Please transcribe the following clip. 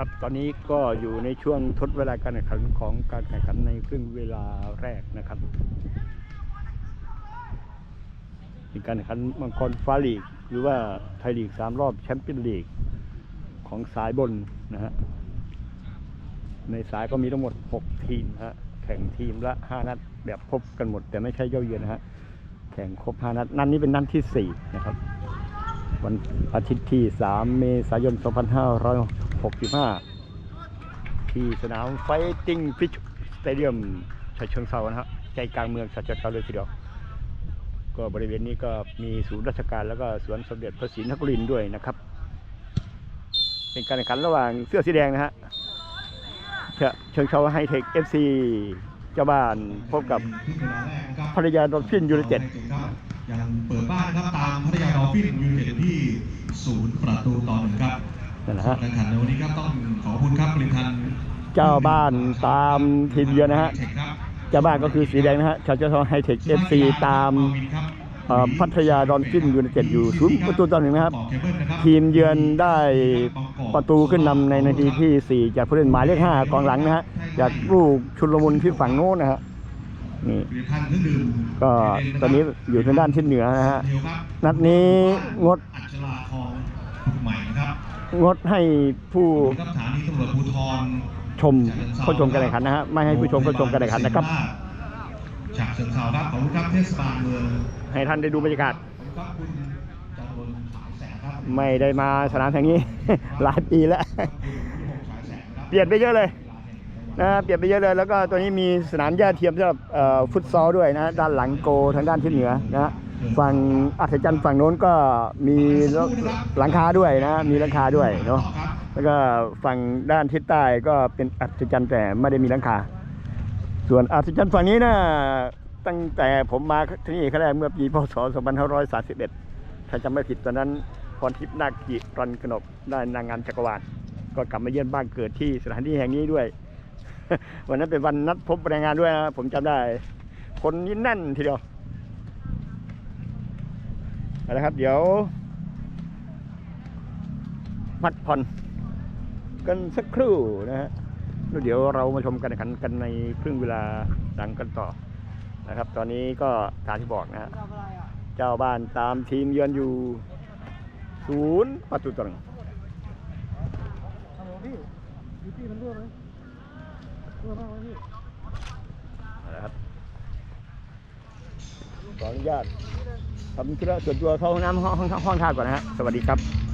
ครับตอนนี้ก็อยู่ในช่วงทดเวลาการแข่งขันของการแข่งขันในครึ่งเวลาแรกนะครับเป็นการแข่งขันมังกรฟ้าลีก หรือว่าไทยลีกสามรอบแชมเปี้ยนลีกของสายบนนะฮะในสายก็มีทั้งหมด 6 ทีมนะฮะแข่งทีมละ 5 นัดแบบพบกันหมด แต่ไม่ใช่เย่าเยือนนะฮะแข่งครบ 5 นัด นัดนี้เป็นนัดที่ 4 นะครับ วันอาทิตย์ที่ 3 เมษายน 6:5 ที่สนามไฟติ้งฟิชสเตเดียมฉะเชิงเซานะฮะใจกลางเมืองฉะเชิงเซาเลยทีเดียวก็บริเวณนี้ก็มีศูนย์ราชการแล้วก็สวนสมเด็จพระศรีนครินทร์ด้วยนะครับ เป็นการแข่งขันระหว่างเสื้อสีแดงนะฮะเชเชิงเซาไฮเทคเอฟซีเจ้าบ้านพบกับภรรยาดอลฟินยูไนเต็ดยังเปิดบ้านครับตามพัทยาดอลฟินยูไนเต็ดที่ศูนย์ประตูต่อหนึ่งครับ นั่นนะฮะการแข่งขันในวันนี้ครับต้องขอบคุณครับผลิตภัณฑ์เจ้าบ้านตามทีมเยือนนะฮะครับเจ้าบ้านก็คือสีแดงนะฮะชาวเจ้าทองไฮเทคเอฟซีตามเอ่อพัทยาดอนฟินยูไนเต็ดอยู่ศูนย์ประตูต่อหนึ่งนะครับ ทีมเยือนได้ประตูขึ้นนำในนาทีที่ 4 จากผู้เล่นหมายเลข5กองหลังนะฮะจากลูกชุลมุนที่ฝั่งโน้นนะฮะนี่ผลิตภัณฑ์เครื่องดื่มก็ตอนนี้อยู่ทางด้านทิศเหนือนะฮะเทลครับนัดนี้งด อัจฉราทองถูกใหม่นะครับงดให้ผู้ครับสถานีตำรวจภูธรชมเข้าชมการแข่งขันนะฮะไม่ให้ผู้ชมเข้าชมการแข่งขันนะครับฉากเชิงเซาครับขอบคุณครับเทศบาลเมืองให้ท่านได้ดูบรรยากาศขอบคุณครับคุณจำนวนฉายแสงครับไม่ได้มาสนามแห่งนี้ หลายปีแล้วฉายแสงครับเปลี่ยนไปเยอะเลยนะเปลี่ยนไปเยอะเลยแล้วก็ตัวนี้มีสนามหญ้าเทียมสำหรับเอ่อฟุตซอลด้วยนะด้านหลังโกทางด้านทิศเหนือนะฮะ ฝั่งอัศจรรย์ฝั่งโน้นก็มีหลังคาด้วยนะ มีหลังคาด้วยเนาะแล้วก็ฝั่งด้านทิศใต้ก็เป็นอัศจรรย์แต่ไม่ได้มีหลังคา ส่วนอัศจรรย์ฝั่งนี้นะตั้งแต่ผมมาที่นี่ครั้งแรกเมื่อปีพศ 2531 ถ้าจำไม่ผิดตอนนั้นพรทิพย์นาคีรันกนกได้นางงามจักรวาลก็กลับมาเยี่ยมบ้านเกิดที่สถานที่แห่งนี้ด้วย วันนั้นเป็นวันนัดพบแรงงานด้วยนะผมจำได้ คนนี้แน่นทีเดียว เอาละครับ เดี๋ยวพักผ่อนกันสักครู่นะฮะแล้วเดี๋ยวเรามาชมการแข่งขันกันในครึ่งเวลาหลังกันต่อนะครับ ตอนนี้ก็ตามที่บอกนะฮะเจ้าบ้านตามทีมเยือนอยู่ศูนย์ประตูต่อหนึ่งฮัลโหลพี่ยูตี้มันรั่วไหมรั่วมากไหมพี่นะครับขออนุญาต ทำธุระส่วนตัวเข้าห้องน้ำห้องห้องห้องท่าก่อนนะฮะสวัสดีครับ